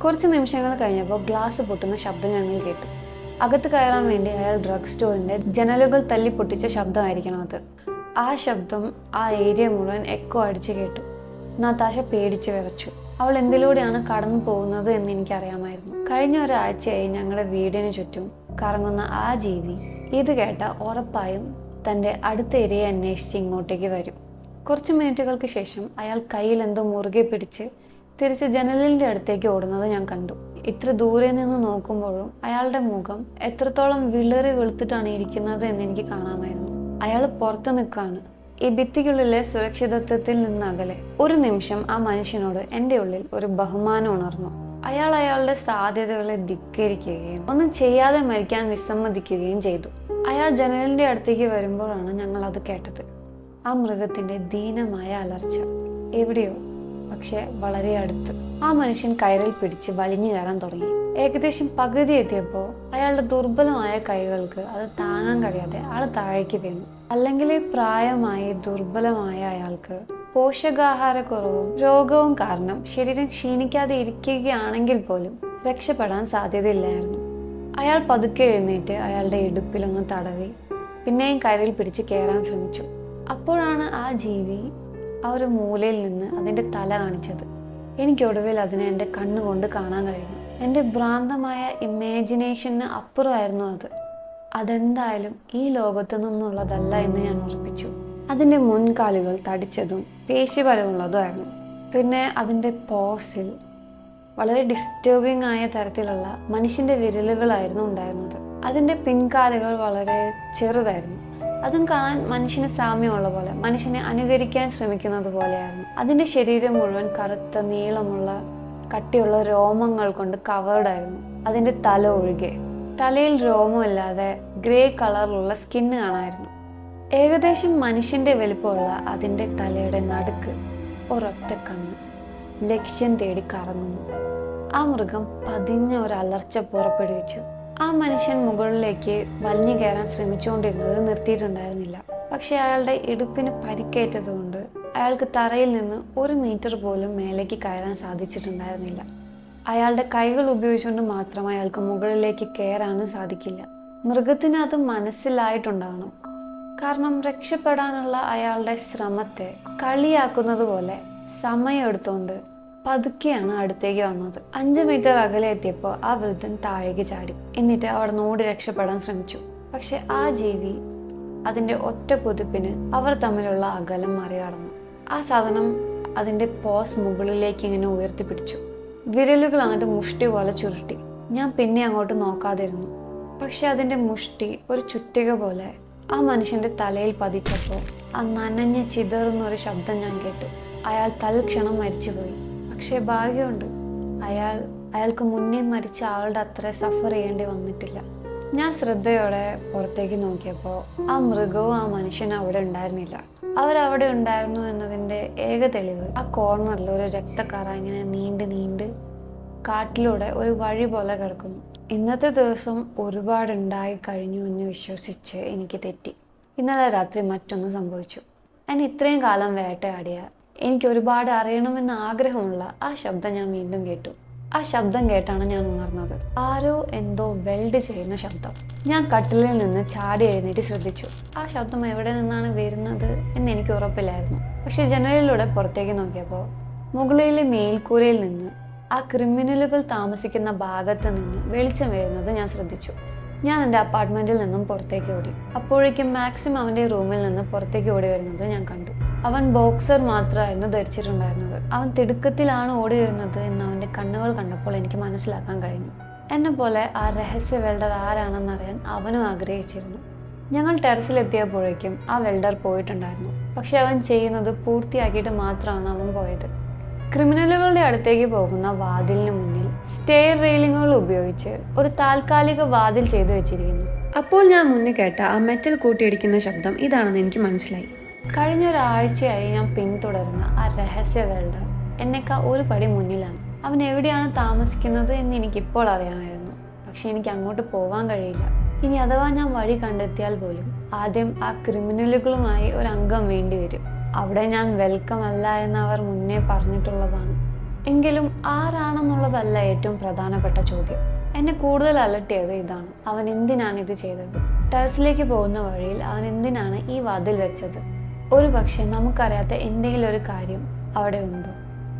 കുറച്ച് നിമിഷങ്ങൾ കഴിഞ്ഞപ്പോൾ ഗ്ലാസ് പൊട്ടുന്ന ശബ്ദം ഞങ്ങൾ കേട്ടു. അകത്ത് കയറാൻ വേണ്ടി അയാൾ ഡ്രഗ് സ്റ്റോറിന്റെ ജനലുകൾ തല്ലി പൊട്ടിച്ച ശബ്ദമായിരിക്കണം അത്. ആ ശബ്ദം ആ ഏരിയ മുഴുവൻ എക്കോ അടിച്ചു കേട്ടു. നതാശ പേടിച്ചു വിറച്ചു. അവൾ എന്തിലൂടെയാണ് കടന്നു പോകുന്നത് എന്ന് എനിക്കറിയാമായിരുന്നു. കഴിഞ്ഞ ഒരാഴ്ചയായി ഞങ്ങളുടെ വീടിന് ചുറ്റും കറങ്ങുന്ന ആ ജീവി ഇത് കേട്ട ഉറപ്പായും തന്റെ അടുത്ത ഏരിയ അന്വേഷിച്ച് ഇങ്ങോട്ടേക്ക് വരും. കുറച്ച് മിനിറ്റുകൾക്ക് ശേഷം അയാൾ കയ്യിൽ എന്തോ മുറുകെ പിടിച്ച് തിരിച്ച് ജനലിന്റെ അടുത്തേക്ക് ഓടുന്നത് ഞാൻ കണ്ടു. ഇത്ര ദൂരെ നിന്ന് നോക്കുമ്പോഴും അയാളുടെ മുഖം എത്രത്തോളം വിളറി വെളുത്തിട്ടാണ് ഇരിക്കുന്നത് എന്ന് എനിക്ക് കാണാമായിരുന്നു. അയാൾ പുറത്തു നിൽക്കുകയാണ്. ഈ ഭിത്തിക്കുള്ളിലെ സുരക്ഷിതത്വത്തിൽ നിന്ന് അകലെ ഒരു നിമിഷം ആ മനുഷ്യനോട് എന്റെ ഉള്ളിൽ ഒരു ബഹുമാനം ഉണർന്നു. അയാൾ അയാളുടെ സാധ്യതകളെ ധിക്കരിക്കുകയും ഒന്നും ചെയ്യാതെ മരിക്കാൻ വിസമ്മതിക്കുകയും ചെയ്തു. അയാൾ ജനലിന്റെ അടുത്തേക്ക് വരുമ്പോഴാണ് ഞങ്ങൾ അത് കേട്ടത്. ആ മൃഗത്തിന്റെ ദീനമായ അലർച്ച. എവിടെയോ പക്ഷെ വളരെ അടുത്ത്. ആ മനുഷ്യൻ കയറിൽ പിടിച്ച് വലിഞ്ഞു കയറാൻ തുടങ്ങി. ഏകദേശം പകുതി എത്തിയപ്പോൾ അയാളുടെ ദുർബലമായ കൈകൾക്ക് അത് താങ്ങാൻ കഴിയാതെ ആൾ താഴേക്ക് വീണു. അല്ലെങ്കിൽ പ്രായമായി ദുർബലമായ അയാൾക്ക് പോഷകാഹാരക്കുറവും രോഗവും കാരണം ശരീരം ക്ഷീണിക്കാതെ ഇരിക്കുകയാണെങ്കിൽ പോലും രക്ഷപ്പെടാൻ സാധ്യതയില്ലായിരുന്നു. അയാൾ പതുക്കെ എഴുന്നേറ്റ് അയാളുടെ ഇടുപ്പിലൊന്ന് തടവി പിന്നെയും കയറിൽ പിടിച്ച് കയറാൻ ശ്രമിച്ചു. അപ്പോഴാണ് ആ ജീവി ആ ഒരു മൂലയിൽ നിന്ന് അതിന്റെ തല കാണിച്ചത്. എനിക്കൊടുവിൽ അതിനെ എന്റെ കണ്ണുകൊണ്ട് കാണാൻ കഴിഞ്ഞു. എന്റെ ഭ്രാന്തമായ ഇമാജിനേഷന് അപ്പുറമായിരുന്നു അത്. അതെന്തായാലും ഈ ലോകത്ത് നിന്നുള്ളതല്ല എന്ന് ഞാൻ ഉറപ്പിച്ചു. അതിന്റെ മുൻകാലുകൾ തടിച്ചതും പേശിബലമുള്ളതുമായിരുന്നു പിന്നെ അതിന്റെ പോസിൽ വളരെ ഡിസ്റ്റർബിംഗ് ആയ തരത്തിലുള്ള മനുഷ്യന്റെ വിരലുകളായിരുന്നു ഉണ്ടായിരുന്നത്. അതിന്റെ പിൻകാലുകൾ വളരെ ചെറുതായിരുന്നു. അതും കാണാൻ മനുഷ്യന് സാമ്യമുള്ള പോലെ മനുഷ്യനെ അനുകരിക്കാൻ ശ്രമിക്കുന്നത് പോലെയായിരുന്നു. അതിന്റെ ശരീരം മുഴുവൻ കറുത്ത നീളമുള്ള കട്ടിയുള്ള രോമങ്ങൾ കൊണ്ട് കവേർഡ് ആയിരുന്നു. അതിന്റെ തല ഒഴികെ. തലയിൽ രോമമില്ലാതെ ഗ്രേ കളറിലുള്ള സ്കിന്ന് കാണായിരുന്നു. ഏകദേശം മനുഷ്യന്റെ വലിപ്പമുള്ള അതിന്റെ തലയുടെ നടുക്ക് ഒരൊറ്റ കണ്ണ് ലക്ഷ്യം തേടി കറങ്ങുന്നു. ആ മൃഗം പതിഞ്ഞ ഒരു അലർച്ച പുറപ്പെടുവിച്ചു. ആ മനുഷ്യൻ മുകളിലേക്ക് വലിഞ്ഞു കയറാൻ ശ്രമിച്ചുകൊണ്ടിരുന്നത് നിർത്തിയിട്ടുണ്ടായിരുന്നില്ല. പക്ഷെ അയാളുടെ ഇടുപ്പിന് പരിക്കേറ്റതുകൊണ്ട് അയാൾക്ക് തറയിൽ നിന്ന് ഒരു മീറ്റർ പോലും മേലേക്ക് കയറാൻ സാധിച്ചിട്ടുണ്ടായിരുന്നില്ല. അയാളുടെ കൈകൾ ഉപയോഗിച്ചുകൊണ്ട് മാത്രം അയാൾക്ക് മുകളിലേക്ക് കയറാനും സാധിക്കില്ല. മൃഗത്തിന് അത് മനസ്സിലായിട്ടുണ്ടാവണം കാരണം രക്ഷപ്പെടാനുള്ള അയാളുടെ ശ്രമത്തെ കളിയാക്കുന്നത് പോലെ സമയമെടുത്തുകൊണ്ട് പതുക്കെയാണ് അടുത്തേക്ക് വന്നത്. അഞ്ച് മീറ്റർ അകലെ എത്തിയപ്പോൾ ആ വൃദ്ധൻ താഴേക്ക് ചാടി. എന്നിട്ട് അവിടെ നോടി രക്ഷപ്പെടാൻ ശ്രമിച്ചു. പക്ഷെ ആ ജീവി അതിന്റെ ഒറ്റ കുതിപ്പിന് അവർ തമ്മിലുള്ള അകലം മറികടന്നു. ആ സാധനം അതിന്റെ പോസ് മുകളിലേക്ക് ഇങ്ങനെ ഉയർത്തിപ്പിടിച്ചു. വിരലുകൾ അങ്ങോട്ട് മുഷ്ടി പോലെ ചുരുട്ടി. ഞാൻ പിന്നെ അങ്ങോട്ട് നോക്കാതിരുന്നു. പക്ഷെ അതിന്റെ മുഷ്ടി ഒരു ചുറ്റിക പോലെ ആ മനുഷ്യന്റെ തലയിൽ പതിച്ചപ്പോൾ ആ നനഞ്ഞ് ചിതറുന്നൊരു ശബ്ദം ഞാൻ കേട്ടു. അയാൾ തൽക്ഷണം മരിച്ചുപോയി. പക്ഷേ ഭാഗ്യമുണ്ട്. അയാൾ അയാൾക്ക് മുന്നേ മരിച്ച ആളുടെ അത്ര സഫർ ചെയ്യേണ്ടി വന്നിട്ടില്ല. ഞാൻ ശ്രദ്ധയോടെ പുറത്തേക്ക് നോക്കിയപ്പോൾ ആ മൃഗവും ആ മനുഷ്യനും അവിടെ ഉണ്ടായിരുന്നില്ല. അവരവിടെ ഉണ്ടായിരുന്നു എന്നതിന്റെ ഏക തെളിവ്. ആ കോർണറിൽ ഒരു രക്തക്കറ ഇങ്ങനെ നീണ്ട് നീണ്ട് കാട്ടിലൂടെ ഒരു വഴി പോലെ കിടക്കുന്നു. ഇന്നത്തെ ദിവസം ഒരുപാടുണ്ടായി കഴിഞ്ഞു എന്ന് വിശ്വസിച്ച് എനിക്ക് തെറ്റി. ഇന്നലെ രാത്രി മറ്റൊന്ന് സംഭവിച്ചു. ഞാൻ ഇത്രയും കാലം വേട്ടയാടിയ എനിക്ക് ഒരുപാട് അറിയണമെന്ന് ആഗ്രഹമുള്ള ആ ശബ്ദം ഞാൻ വീണ്ടും കേട്ടു. ആ ശബ്ദം കേട്ടാണ് ഞാൻ ഉണർന്നത്. ആരോ എന്തോ വെൽഡ് ചെയ്യുന്ന ശബ്ദം. ഞാൻ കട്ടിലിൽ നിന്ന് ചാടി എഴുന്നേറ്റ് ശ്രദ്ധിച്ചു. ആ ശബ്ദം എവിടെ നിന്നാണ് വരുന്നത് എന്ന് എനിക്ക് ഉറപ്പില്ലായിരുന്നു. പക്ഷെ ജനലിലൂടെ പുറത്തേക്ക് നോക്കിയപ്പോൾ മുകളിലെ മേൽക്കൂരയിൽ നിന്ന് ആ ക്രിമിനലുകൾ താമസിക്കുന്ന ഭാഗത്ത് നിന്ന് വെളിച്ചം വരുന്നത് ഞാൻ ശ്രദ്ധിച്ചു. ഞാൻ എന്റെ അപ്പാർട്ട്മെന്റിൽ നിന്നും പുറത്തേക്ക് ഓടി. അപ്പോഴേക്കും മാക്സിമം അവന്റെ റൂമിൽ നിന്ന് പുറത്തേക്ക് ഓടി വരുന്നത് ഞാൻ കണ്ടു. അവൻ ബോക്സർ മാത്രമായിരുന്നു ധരിച്ചിട്ടുണ്ടായിരുന്നത്. അവൻ തിടുക്കത്തിലാണ് ഓടി വരുന്നത് എന്ന് അവന്റെ കണ്ണുകൾ കണ്ടപ്പോൾ എനിക്ക് മനസ്സിലാക്കാൻ കഴിഞ്ഞു. എന്നെ പോലെ ആ രഹസ്യ വെൽഡർ ആരാണെന്നറിയാൻ അവനും ആഗ്രഹിച്ചിരുന്നു. ഞങ്ങൾ ടെറസിലെത്തിയപ്പോഴേക്കും ആ വെൽഡർ പോയിട്ടുണ്ടായിരുന്നു. പക്ഷെ അവൻ ചെയ്യുന്നത് പൂർത്തിയാക്കിയിട്ട് മാത്രമാണ് അവൻ പോയത്. ക്രിമിനലുകളുടെ അടുത്തേക്ക് പോകുന്ന വാതിലിന് മുന്നിൽ സ്റ്റെയർ റെയിലിങ്ങുകൾ ഉപയോഗിച്ച് ഒരു താൽക്കാലിക വാതിൽ ചെയ്തു വെച്ചിരിക്കുന്നു. അപ്പോൾ ഞാൻ മുന്നേ കേട്ട ആ മെറ്റൽ കൂട്ടിയിടിക്കുന്ന ശബ്ദം ഇതാണെന്ന് എനിക്ക് മനസ്സിലായി. കഴിഞ്ഞ ഒരാഴ്ചയായി ഞാൻ പിന്തുടരുന്ന ആ രഹസ്യ വെൽഡർ എന്നേക്കാൾ ഒരു പടി മുന്നിലാണ്. അവൻ എവിടെയാണ് താമസിക്കുന്നത് എന്ന് എനിക്കിപ്പോൾ അറിയാമായിരുന്നു. പക്ഷെ എനിക്ക് അങ്ങോട്ട് പോവാൻ കഴിയില്ല. ഇനി അഥവാ ഞാൻ വഴി കണ്ടെത്തിയാൽ പോലും ആദ്യം ആ ക്രിമിനലുകളുമായി ഒരു അംഗം വേണ്ടി വരും. അവിടെ ഞാൻ വെൽക്കം അല്ല എന്ന് അവർ മുന്നേ പറഞ്ഞിട്ടുള്ളതാണ്. എങ്കിലും ആരാണെന്നുള്ളതല്ല ഏറ്റവും പ്രധാനപ്പെട്ട ചോദ്യം. എന്നെ കൂടുതൽ അലട്ടിയത് ഇതാണ്. അവൻ എന്തിനാണ് ഇത് ചെയ്തത്? ടെറസിലേക്ക് പോകുന്ന വഴിയിൽ അവൻ എന്തിനാണ് ഈ വാതിൽ വെച്ചത്? ഒരു പക്ഷേ നമുക്കറിയാത്ത എന്തെങ്കിലും ഒരു കാര്യം അവിടെ ഉണ്ടോ?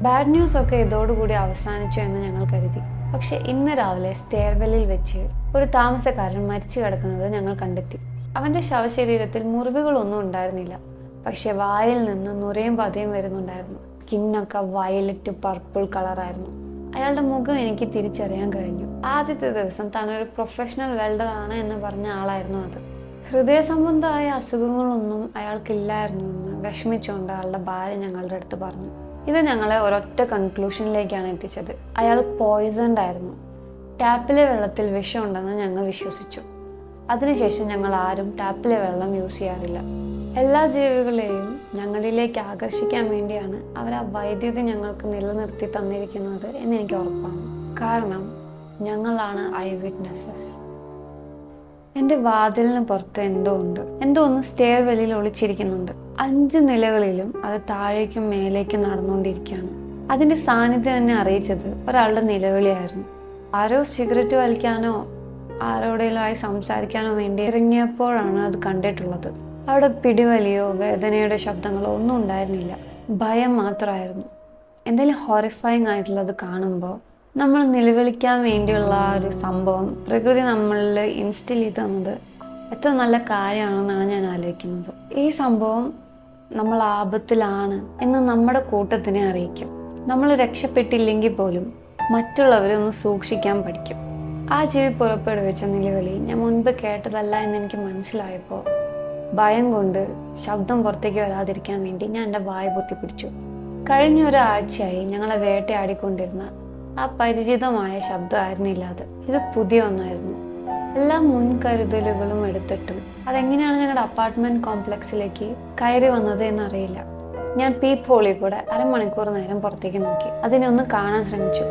ബാഡ് ന്യൂസ് ഒക്കെ ഇതോടുകൂടി അവസാനിച്ചു എന്ന് ഞങ്ങൾ കരുതി. പക്ഷെ ഇന്ന് രാവിലെ സ്റ്റെയർവെല്ലിൽ വെച്ച് ഒരു താമസക്കാരൻ മരിച്ചു കിടക്കുന്നത് ഞങ്ങൾ കണ്ടെത്തി. അവന്റെ ശവശരീരത്തിൽ മുറിവുകളൊന്നും ഉണ്ടായിരുന്നില്ല. പക്ഷെ വായിൽ നിന്ന് നുരയും പതയും വരുന്നുണ്ടായിരുന്നു. സ്കിന്നൊക്കെ വയലറ്റ് പർപ്പിൾ കളറായിരുന്നു. അയാളുടെ മുഖം എനിക്ക് തിരിച്ചറിയാൻ കഴിഞ്ഞു. ആദ്യത്തെ ദിവസം താൻ ഒരു പ്രൊഫഷണൽ വെൽഡർ ആണ് എന്ന് പറഞ്ഞ ആളായിരുന്നു അത്. ഹൃദയ സംബന്ധമായ അസുഖങ്ങളൊന്നും അയാൾക്കില്ലായിരുന്നു എന്ന് വിഷമിച്ചുകൊണ്ട് അയാളുടെ ഭാര്യ ഞങ്ങളുടെ അടുത്ത് പറഞ്ഞു. ഇത് ഞങ്ങളെ ഒരൊറ്റ കൺക്ലൂഷനിലേക്കാണ് എത്തിച്ചത്. അയാൾ പോയിസൺഡ് ആയിരുന്നു. ടാപ്പിലെ വെള്ളത്തിൽ വിഷമുണ്ടെന്ന് ഞങ്ങൾ വിശ്വസിച്ചു. അതിനുശേഷം ഞങ്ങൾ ആരും ടാപ്പിലെ വെള്ളം യൂസ് ചെയ്യാറില്ല. എല്ലാ ജീവികളെയും ഞങ്ങളിലേക്ക് ആകർഷിക്കാൻ വേണ്ടിയാണ് അവർ ആ വൈദ്യുതി ഞങ്ങൾക്ക് നിലനിർത്തി തന്നിരിക്കുന്നത് എന്ന് എനിക്ക് ഉറപ്പാണ്. കാരണം ഞങ്ങളാണ് ഐ വിറ്റ്നസ്സസ് എന്റെ വാതിലിന് പുറത്ത് എന്തോ ഉണ്ട്. എന്തോ ഒന്ന് സ്റ്റെയർ വെല്ലിൽ ഒളിച്ചിരിക്കുന്നുണ്ട്. അഞ്ച് നിലകളിലും അത് താഴേക്കും മേലേക്കും നടന്നുകൊണ്ടിരിക്കുകയാണ്. അതിന്റെ സാന്നിധ്യം എന്നെ അറിയിച്ചത് ഒരാളുടെ നിലവിളിയായിരുന്നു. ആരോ സിഗരറ്റ് വലിക്കാനോ ആരോടെങ്കിലും ആയി സംസാരിക്കാനോ വേണ്ടി ഇറങ്ങിയപ്പോഴാണ് അത് കണ്ടിട്ടുള്ളത്. അവിടെ പിടിവലിയോ വേദനയുടെ ശബ്ദങ്ങളോ ഒന്നും ഉണ്ടായിരുന്നില്ല. ഭയം മാത്രമായിരുന്നു. എന്തെങ്കിലും ഹൊറിഫൈങ് ആയിട്ടുള്ളത് കാണുമ്പോൾ നമ്മൾ നിലവിളിക്കാൻ വേണ്ടിയുള്ള ആ ഒരു സംഭവം പ്രകൃതി നമ്മളിൽ ഇൻസ്റ്റിൽ ചെയ്ത് തന്നത് എത്ര നല്ല കാര്യമാണെന്നാണ് ഞാൻ ആലോചിക്കുന്നത്. ഈ സംഭവം നമ്മൾ ആപത്തിലാണ് എന്ന് നമ്മുടെ കൂട്ടത്തിനെ അറിയിക്കും. നമ്മൾ രക്ഷപ്പെട്ടില്ലെങ്കിൽ പോലും മറ്റുള്ളവരെ ഒന്ന് സൂക്ഷിക്കാൻ പഠിക്കും. ആ ജീവി പുറപ്പെടു വെച്ച നിലവിളി ഞാൻ മുൻപ് കേട്ടതല്ല എന്ന് എനിക്ക് മനസ്സിലായപ്പോൾ ഭയം കൊണ്ട് ശബ്ദം പുറത്തേക്ക് വരാതിരിക്കാൻ വേണ്ടി ഞാൻ എന്റെ വായ പൊത്തിപ്പിടിച്ചു. കഴിഞ്ഞ ഒരാഴ്ചയായി ഞങ്ങളെ വേട്ടയാടിക്കൊണ്ടിരുന്ന ആ പരിചിതമായ ശബ്ദമായിരുന്നില്ല അത്. ഇത് പുതിയ ഒന്നായിരുന്നു. എല്ലാ മുൻകരുതലുകളും എടുത്തിട്ടും അതെങ്ങനെയാണ് ഞങ്ങളുടെ അപ്പാർട്ട്മെന്റ് കോംപ്ലക്സിലേക്ക് കയറി വന്നത് എന്നറിയില്ല. ഞാൻ പീപ്പ് ഹോളിൽ കൂടെ അരമണിക്കൂർ നേരം പുറത്തേക്ക് നോക്കി. അതിനെ ഒന്ന് കാണാൻ ശ്രമിച്ചു.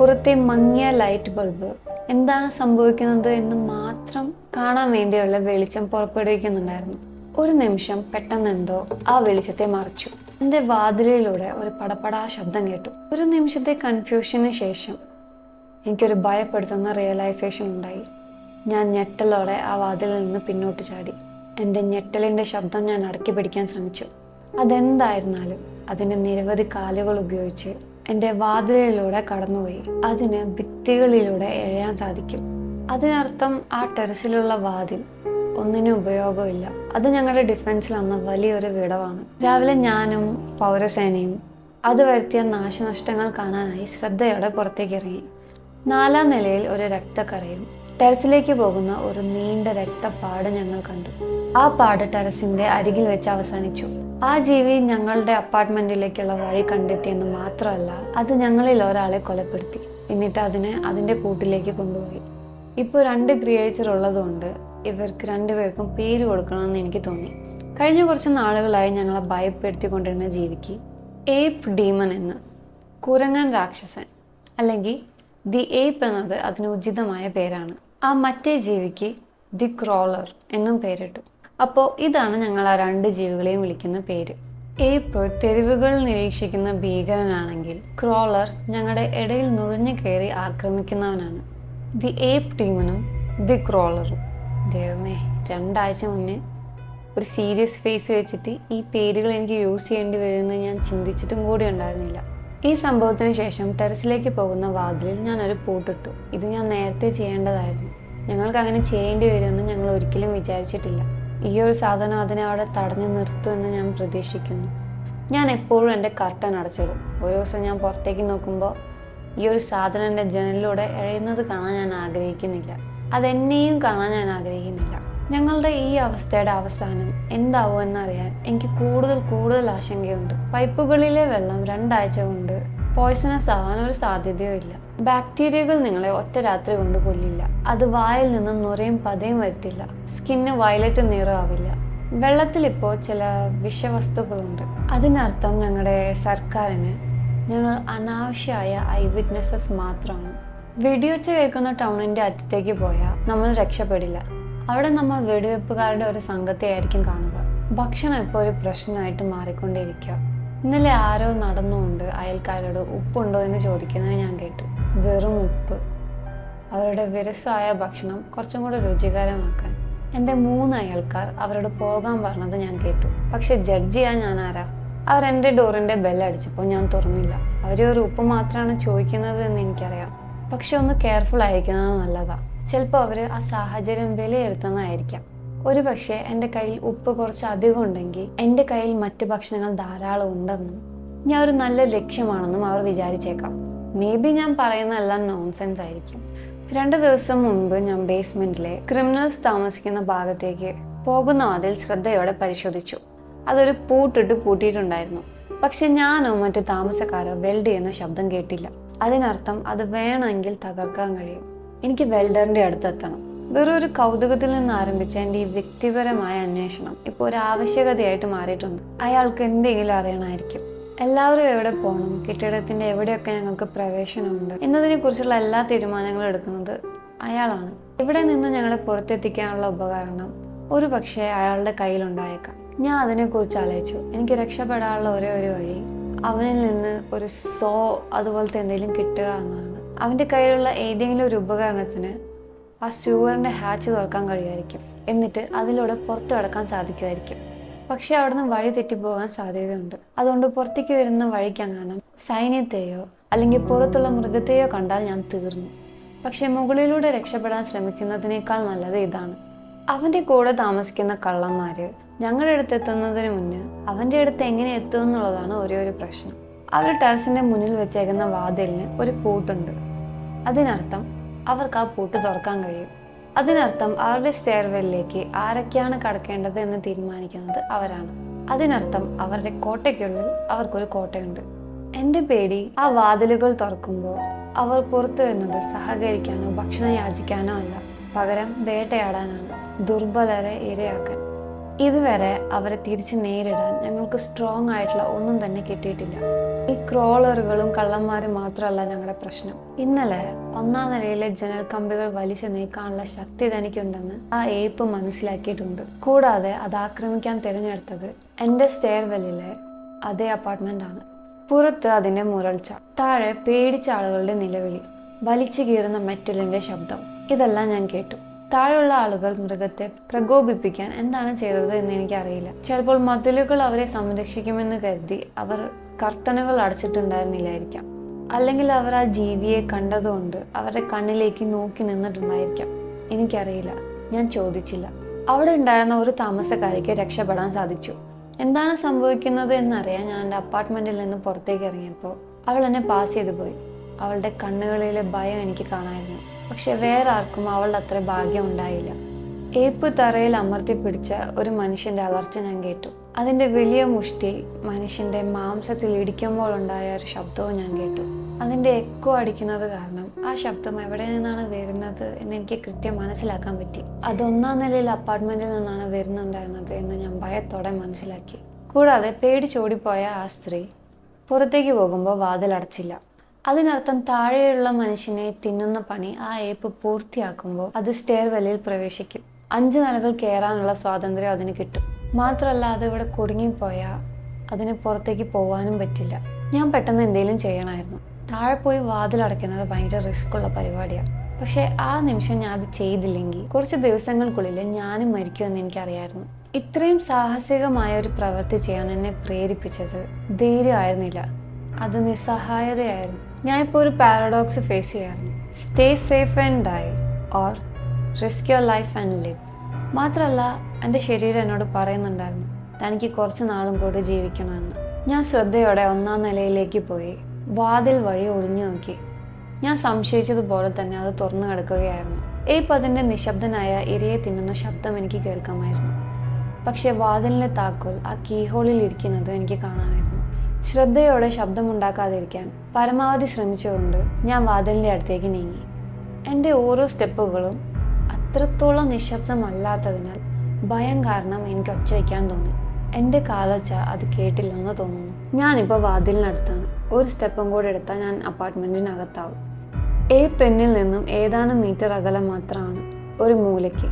പുറത്തെ മങ്ങിയ ലൈറ്റ് ബൾബ്. എന്താണ് സംഭവിക്കുന്നത് എന്ന് മാത്രം കാണാൻ വേണ്ടിയുള്ള വെളിച്ചം പുറപ്പെടുവിക്കുന്നുണ്ടായിരുന്നു. ഒരു നിമിഷം പെട്ടെന്ന് എന്തോ ആ വെളിച്ചത്തെ മറച്ചു. എന്റെ വാതിലയിലൂടെ ഒരു പടപടാ ശബ്ദം കേട്ടു. ഒരു നിമിഷത്തെ കൺഫ്യൂഷന് ശേഷം എനിക്കൊരു ഭയപ്പെടുത്തുന്ന റിയലൈസേഷൻ ഉണ്ടായി. ഞാൻ ഞെട്ടലോടെ ആ വാതിലിൽ നിന്ന് പിന്നോട്ട് ചാടി. എന്റെ ഞെട്ടലിന്റെ ശബ്ദം ഞാൻ അടക്കി പിടിക്കാൻ ശ്രമിച്ചു. അതെന്തായിരുന്നാലും അതിന്റെ നിരവധി കാലുകൾ ഉപയോഗിച്ച് എന്റെ വാതിലിലൂടെ കടന്നുപോയി. അതിന് ഭിത്തികളിലൂടെ എഴയാൻ സാധിക്കും. അതിനർത്ഥം ആ ടെറസിലുള്ള വാതിൽ ഒന്നിനും ഉപയോഗമില്ല. അത് ഞങ്ങളുടെ ഡിഫൻസിൽ വന്ന വലിയൊരു വിടവാണ്. രാവിലെ ഞാനും പൗരസേനയും അത് വരുത്തിയ നാശനഷ്ടങ്ങൾ കാണാനായി ശ്രദ്ധയോടെ പുറത്തേക്ക് ഇറങ്ങി നാലാം നിലയിൽ ഒരു രക്തക്കറയും ടെറസിലേക്ക് പോകുന്ന ഒരു നീണ്ട രക്തപ്പാട് ഞങ്ങൾ കണ്ടു. ആ പാട് ടെറസിന്റെ അരികിൽ വെച്ച് അവസാനിച്ചു. ആ ജീവി ഞങ്ങളുടെ അപ്പാർട്ട്മെന്റിലേക്കുള്ള വഴി കണ്ടെത്തിയെന്ന് മാത്രമല്ല അത് ഞങ്ങളിൽ ഒരാളെ കൊലപ്പെടുത്തി. എന്നിട്ട് അതിനെ അതിന്റെ കൂട്ടിലേക്ക് കൊണ്ടുപോയി. ഇപ്പോൾ രണ്ട് ക്രിയേച്ചർ ഉള്ളതുകൊണ്ട് ഇവർക്ക് രണ്ടുപേർക്കും പേര് കൊടുക്കണമെന്ന് എനിക്ക് തോന്നി. കഴിഞ്ഞ കുറച്ച് നാളുകളായി ഞങ്ങളെ ഭയപ്പെടുത്തിക്കൊണ്ടിരുന്ന ജീവിക്ക് ഏപ്പ് ഡീമൺ എന്ന് കുരങ്ങൻ രാക്ഷസൻ അല്ലെങ്കിൽ ദി ഏപ്പ് എന്നത് അതിന് ഉചിതമായ പേരാണ്. ആ മറ്റേ ജീവിക്ക് ദി ക്രോളർ എന്നും പേരിട്ടു. അപ്പോൾ ഇതാണ് ഞങ്ങൾ ആ രണ്ട് ജീവികളെയും വിളിക്കുന്ന പേര്. ഏപ്പ് തെരുവുകൾ നിരീക്ഷിക്കുന്ന ഭീകരനാണെങ്കിൽ ക്രോളർ ഞങ്ങളുടെ ഇടയിൽ നുഴഞ്ഞു കയറി ആക്രമിക്കുന്നവനാണ്. ദി ഏപ്പ് ടീമിനും ദി ക്രോളറും. ദൈവമേ രണ്ടാഴ്ച മുന്നേ ഒരു സീരിയസ് ഫേസ് വെച്ചിട്ട് ഈ പേരുകൾ എനിക്ക് യൂസ് ചെയ്യേണ്ടി വരുമെന്ന് ഞാൻ ചിന്തിച്ചിട്ടും കൂടി ഉണ്ടായിരുന്നില്ല. ഈ സംഭവത്തിന് ശേഷം ടെറസിലേക്ക് പോകുന്ന വാതിലിൽ ഞാൻ ഒരു പൂട്ടിട്ടു. ഇത് ഞാൻ നേരത്തെ ചെയ്യേണ്ടതായിരുന്നു. ഞങ്ങൾക്ക് അങ്ങനെ ചെയ്യേണ്ടി വരുമെന്ന് ഞങ്ങൾ ഒരിക്കലും വിചാരിച്ചിട്ടില്ല. ഈ ഒരു സാധനം അതിനെ അവിടെ തടഞ്ഞു നിർത്തുമെന്ന് ഞാൻ പ്രതീക്ഷിക്കുന്നു. ഞാൻ എപ്പോഴും എന്റെ കർട്ടൻ അടച്ചിടും. ഒരു ദിവസം ഞാൻ പുറത്തേക്ക് നോക്കുമ്പോൾ ഈ ഒരു സാധനം എന്റെ ജനലിലൂടെ എഴയുന്നത് കാണാൻ ഞാൻ ആഗ്രഹിക്കുന്നില്ല. അതെന്നെയും കാണാൻ ഞാൻ ആഗ്രഹിക്കുന്നില്ല. ഞങ്ങളുടെ ഈ അവസ്ഥയുടെ അവസാനം എന്താവും എന്നറിയാൻ എനിക്ക് കൂടുതൽ കൂടുതൽ ആശങ്കയുണ്ട്. പൈപ്പുകളിലെ വെള്ളം രണ്ടാഴ്ച കൊണ്ട് പോയ്സണസ് ആവാൻ ഒരു സാധ്യതയോ ഇല്ല ബാക്ടീരിയകൾ നിങ്ങളെ ഒറ്റ രാത്രി കൊണ്ട് കൊല്ലില്ല. അത് വായിൽ നിന്നും നുരയും പതയും വരുത്തില്ല. സ്കിന്ന് വയലറ്റ് നിറമാവില്ല വെള്ളത്തിൽ ഇപ്പോൾ ചില വിഷവസ്തുക്കളുണ്ട്. അതിനർത്ഥം ഞങ്ങളുടെ സർക്കാരിന് ഞങ്ങൾ അനാവശ്യമായ ഐ വിറ്റ്നസസ് മാത്രമാണ് വെടിവെച്ച് കേൾക്കുന്ന ടൗണിന്റെ അറ്റത്തേക്ക് പോയാൽ നമ്മൾ രക്ഷപ്പെടില്ല. അവിടെ നമ്മൾ വെടിവെപ്പുകാരുടെ ഒരു സംഘത്തെ ആയിരിക്കും കാണുക. ഭക്ഷണം ഇപ്പോൾ ഒരു പ്രശ്നമായിട്ട് മാറിക്കൊണ്ടേയിരിക്കുക. ഇന്നലെ ആരോ നടന്നുകൊണ്ട് അയൽക്കാരോട് ഉപ്പുണ്ടോ എന്ന് ചോദിക്കുന്നത് ഞാൻ കേട്ടു. വെറും ഉപ്പ്. അവരുടെ വിരസമായ ഭക്ഷണം കുറച്ചും കൂടെ രുചികരമാക്കാൻ എന്റെ മൂന്ന് അയൽക്കാർ അവരോട് പോകാൻ പറഞ്ഞത് ഞാൻ കേട്ടു. പക്ഷെ ജഡ്ജ് ചെയ്യാൻ ഞാൻ ആരാ? അവർ എന്റെ ഡോറിന്റെ ബെല്ലടിച്ചപ്പോൾ ഞാൻ തുറന്നില്ല. അവർ ഒരു ഉപ്പ് മാത്രമാണ് ചോദിക്കുന്നത് എന്ന് എനിക്കറിയാം. പക്ഷെ ഒന്ന് കെയർഫുൾ ആയിരിക്കുന്നത് നല്ലതാ. ചിലപ്പോൾ അവർ ആ സാഹചര്യം വിലയിരുത്തുന്നതായിരിക്കാം. ഒരു പക്ഷേ എന്റെ കയ്യിൽ ഉപ്പ് കുറച്ച് അധികം ഉണ്ടെങ്കിൽ എന്റെ കയ്യിൽ മറ്റു ഭക്ഷണങ്ങൾ ധാരാളം ഉണ്ടെന്നും ഞാൻ ഒരു നല്ല ലക്ഷ്യമാണെന്നും അവർ വിചാരിച്ചേക്കാം. മേ ബി ഞാൻ പറയുന്നതെല്ലാം നോൺസെൻസ് ആയിരിക്കും. രണ്ട് ദിവസം മുമ്പ് ഞാൻ ബേസ്മെന്റിലെ ക്രിമിനൽസ് താമസിക്കുന്ന ഭാഗത്തേക്ക് പോകുന്ന അതിൽ ശ്രദ്ധയോടെ പരിശോധിച്ചു. അതൊരു പൂട്ടിട്ട് പൂട്ടിയിട്ടുണ്ടായിരുന്നു. പക്ഷെ ഞാനോ മറ്റു താമസക്കാരോ വെൽഡ് ചെയ്യുന്ന ശബ്ദം കേട്ടില്ല. അതിനർത്ഥം അത് വേണമെങ്കിൽ തകർക്കാൻ കഴിയും. എനിക്ക് വെൽഡറിന്റെ അടുത്തെത്തണം വെറും ഒരു കൗതുകത്തിൽ നിന്ന് ആരംഭിച്ച എന്റെ ഈ വ്യക്തിപരമായ അന്വേഷണം ഇപ്പോൾ ഒരു ആവശ്യകതയായിട്ട് മാറിയിട്ടുണ്ട്. അയാൾക്ക് എന്തെങ്കിലും അറിയണമായിരിക്കും. എല്ലാവരും എവിടെ പോകണം? കെട്ടിടത്തിന്റെ എവിടെയൊക്കെ ഞങ്ങൾക്ക് പ്രവേശനമുണ്ട്? എന്നതിനെ കുറിച്ചുള്ള എല്ലാ തീരുമാനങ്ങളും എടുക്കുന്നത് അയാളാണ്. ഇവിടെ നിന്ന് ഞങ്ങളെ പുറത്തെത്തിക്കാനുള്ള ഉപകരണം? ഒരു പക്ഷേ അയാളുടെ കയ്യിലുണ്ടായേക്കാം. ഞാൻ അതിനെക്കുറിച്ച് ആലോചിച്ചു. എനിക്ക് രക്ഷപ്പെടാനുള്ള ഒരേ ഒരു വഴി അവനിൽ നിന്ന് ഒരു സോ അതുപോലത്തെ എന്തെങ്കിലും കിട്ടുക എന്നാണ് അവന്റെ കയ്യിലുള്ള ഏതെങ്കിലും ഒരു ഉപകരണത്തിന് ആ സ്യൂവറിന്റെ ഹാച്ച് തുറക്കാൻ കഴിയുമായിരിക്കും എന്നിട്ട് അതിലൂടെ പുറത്തു കടക്കാൻ സാധിക്കുമായിരിക്കും. പക്ഷേ അവിടുന്ന് വഴി തെറ്റിപ്പോകാൻ സാധ്യതയുണ്ട്. അതുകൊണ്ട് പുറത്തേക്ക് വരുന്ന വഴിക്കങ്ങാനും സൈന്യത്തെയോ അല്ലെങ്കിൽ പുറത്തുള്ള മൃഗത്തെയോ കണ്ടാൽ ഞാൻ തീർന്നു. പക്ഷേ മുകളിലൂടെ രക്ഷപ്പെടാൻ ശ്രമിക്കുന്നതിനേക്കാൾ നല്ലത് ഇതാണ്. അവന്റെ കൂടെ താമസിക്കുന്ന കള്ളന്മാര് ഞങ്ങളുടെ അടുത്ത് എത്തുന്നതിന് മുന്നേ അവന്റെ അടുത്ത് എങ്ങനെ എത്തും എന്നുള്ളതാണ് ഒരേ ഒരു പ്രശ്നം. അവർ ടെറസിന്റെ മുന്നിൽ വെച്ചേക്കുന്ന വാതിലിന് ഒരു പൂട്ടുണ്ട്. അതിനർത്ഥം അവർക്ക് ആ പൂട്ട് തുറക്കാൻ കഴിയും. അതിനർത്ഥം അവരുടെ സ്റ്റെയർവെല്ലിലേക്ക് ആരൊക്കെയാണ് കടക്കേണ്ടത് എന്ന് തീരുമാനിക്കുന്നത് അവരാണ്. അതിനർത്ഥം അവരുടെ കോട്ടയ്ക്കുള്ളിൽ അവർക്കൊരു കോട്ടയുണ്ട്. എന്റെ പേടി ആ വാതിലുകൾ തുറക്കുമ്പോൾ അവർ പുറത്തു വരുന്നത് സഹകരിക്കാനോ ഭക്ഷണം യാചിക്കാനോ അല്ല. പകരം വേട്ടയാടാനാണ്. ദുർബലരെ ഇരയാക്കാൻ. ഇതുവരെ അവരെ തിരിച്ച് നേരിടാൻ ഞങ്ങൾക്ക് സ്ട്രോങ് ആയിട്ടുള്ള ഒന്നും തന്നെ കിട്ടിയിട്ടില്ല. ഈ ക്രോളറുകളും കള്ളന്മാരും മാത്രമല്ല ഞങ്ങളുടെ പ്രശ്നം. ഇന്നലെ ഒന്നാം നിലയിലെ ജനൽ കമ്പികൾ വലിച്ചു നീക്കാനുള്ള ശക്തി തനിക്കുണ്ടെന്ന് ആ ഏപ്പ് മനസ്സിലാക്കിയിട്ടുണ്ട്. കൂടാതെ അത് ആക്രമിക്കാൻ തിരഞ്ഞെടുത്തത് എന്റെ സ്റ്റെയർവെല്ലിലെ അതേ അപ്പാർട്ട്മെന്റ് ആണ്. പുറത്ത് അതിന്റെ മുരൾച്ച താഴെ പേടിച്ച ആളുകളുടെ നിലവിളി വലിച്ചു കീറുന്ന മെറ്റലിന്റെ ശബ്ദം ഇതെല്ലാം ഞാൻ കേട്ടു. താഴെയുള്ള ആളുകൾ മൃഗത്തെ പ്രകോപിപ്പിക്കാൻ എന്താണ് ചെയ്തത് എന്ന് എനിക്കറിയില്ല. ചിലപ്പോൾ മതിലുകൾ അവരെ സംരക്ഷിക്കുമെന്ന് കരുതി അവർ കർട്ടനുകൾ അടച്ചിട്ടുണ്ടായിരുന്നില്ലായിരിക്കാം. അല്ലെങ്കിൽ അവർ ആ ജീവിയെ കണ്ടതുകൊണ്ട് അവരുടെ കണ്ണിലേക്ക് നോക്കി നിന്നിട്ടുണ്ടായിരിക്കാം. എനിക്കറിയില്ല. ഞാൻ ചോദിച്ചില്ല. അവിടെ ഉണ്ടായിരുന്ന ഒരു താമസക്കാരിക്ക് രക്ഷപ്പെടാൻ സാധിച്ചു. എന്താണ് സംഭവിക്കുന്നത് എന്നറിയാൻ ഞാൻ എന്റെ അപ്പാർട്ട്മെന്റിൽ നിന്ന് പുറത്തേക്ക് ഇറങ്ങിയപ്പോൾ അവൾ എന്നെ പാസ് ചെയ്തു പോയി. അവളുടെ കണ്ണുകളിലെ ഭയം എനിക്ക് കാണായിരുന്നു. പക്ഷെ വേറെ ആർക്കും അവളുടെ അത്ര ഭാഗ്യം ഉണ്ടായില്ല. ഏപ്പ് തറയിൽ അമർത്തി പിടിച്ച ഒരു മനുഷ്യന്റെ അലർച്ച ഞാൻ കേട്ടു. അതിന്റെ വലിയ മുഷ്ടി മനുഷ്യന്റെ മാംസത്തിൽ ഇടിക്കുമ്പോൾ ഉണ്ടായ ഒരു ശബ്ദവും ഞാൻ കേട്ടു. അതിന്റെ എക്കോ അടിക്കുന്നത് കാരണം ആ ശബ്ദം എവിടെ നിന്നാണ് വരുന്നത് എന്ന് എനിക്ക് കൃത്യം മനസ്സിലാക്കാൻ പറ്റി. അത് ഒന്നാം നിലയിൽ അപ്പാർട്ട്മെന്റിൽ നിന്നാണ് വരുന്നുണ്ടായിരുന്നത് എന്ന് ഞാൻ ഭയത്തോടെ മനസ്സിലാക്കി. കൂടാതെ പേടിച്ചോടിപ്പോയ ആ സ്ത്രീ പുറത്തേക്ക് പോകുമ്പോൾ വാതിലടച്ചില്ല. അതിനർത്ഥം താഴെയുള്ള മനുഷ്യനെ തിന്നുന്ന പണി ആ ഏപ്പ് പൂർത്തിയാക്കുമ്പോൾ അത് സ്റ്റെയർ പ്രവേശിക്കും. അഞ്ച് നിലകൾ കയറാനുള്ള സ്വാതന്ത്ര്യം അതിന് കിട്ടും. മാത്രമല്ല അത് ഇവിടെ കുടുങ്ങിപ്പോയാൽ അതിന് പുറത്തേക്ക് പോകാനും പറ്റില്ല. ഞാൻ പെട്ടെന്ന് എന്തെങ്കിലും ചെയ്യണമായിരുന്നു. താഴെ പോയി വാതിലടയ്ക്കുന്നത് ഭയങ്കര റിസ്ക് ഉള്ള പരിപാടിയാണ് പക്ഷേ ആ നിമിഷം ഞാൻ അത് ചെയ്തില്ലെങ്കിൽ കുറച്ച് ദിവസങ്ങൾക്കുള്ളിൽ ഞാനും മരിക്കുമെന്ന് എനിക്കറിയായിരുന്നു. ഇത്രയും സാഹസികമായ ഒരു പ്രവൃത്തി ചെയ്യാൻ എന്നെ പ്രേരിപ്പിച്ചത് ധൈര്യമായിരുന്നില്ല. അത് നിസ്സഹായതയായിരുന്നു. ഞാൻ ഇപ്പോൾ ഒരു പാരഡോക്സ് ഫേസ് ചെയ്യാറുണ്ട്. Stay safe and die or risk your life and live മാത്രമല്ല എന്റെ ശരീരം എന്നോട് പറയുന്നുണ്ടായിരുന്നു തനിക്ക് കുറച്ച് നാളും കൂടി ജീവിക്കണമെന്ന്. ഞാൻ ശ്രദ്ധയോടെ ഒന്നാം നിലയിലേക്ക് പോയി വാതിൽ വഴി ഒളിഞ്ഞു നോക്കി. ഞാൻ സംശയിച്ചതുപോലെ തന്നെ അത് തുറന്നു കിടക്കുകയായിരുന്നു. ഈ അതിന്റെ നിശബ്ദനായ ഇരയെ തിന്നുന്ന ശബ്ദം എനിക്ക് കേൾക്കാമായിരുന്നു. പക്ഷേ വാതിലിന്റെ താക്കോൽ ആ കീഹോളിൽ ഇരിക്കുന്നത് എനിക്ക് കാണാമായിരുന്നു. ശ്രദ്ധയോടെ ശബ്ദമുണ്ടാക്കാതിരിക്കാൻ പരമാവധി ശ്രമിച്ചുകൊണ്ട് ഞാൻ വാതിലിന്റെ അടുത്തേക്ക് നീങ്ങി. എന്റെ ഓരോ സ്റ്റെപ്പുകളും അത്രത്തോളം നിശബ്ദമല്ലാത്തതിനാൽ ഭയം കാരണം എനിക്ക് ഒച്ച വയ്ക്കാൻ തോന്നി. എന്റെ കാലച്ച അത് കേട്ടില്ലെന്ന് തോന്നുന്നു. ഞാനിപ്പോൾ വാതിലിനടുത്താണ്. ഒരു സ്റ്റെപ്പും കൂടെ എടുത്താൽ ഞാൻ അപ്പാർട്ട്മെന്റിനകത്താവും. ഏ പെണ്ണിൽ നിന്നും ഏതാനും മീറ്റർ അകലം മാത്രമാണ് ഒരു മൂലയ്ക്ക്.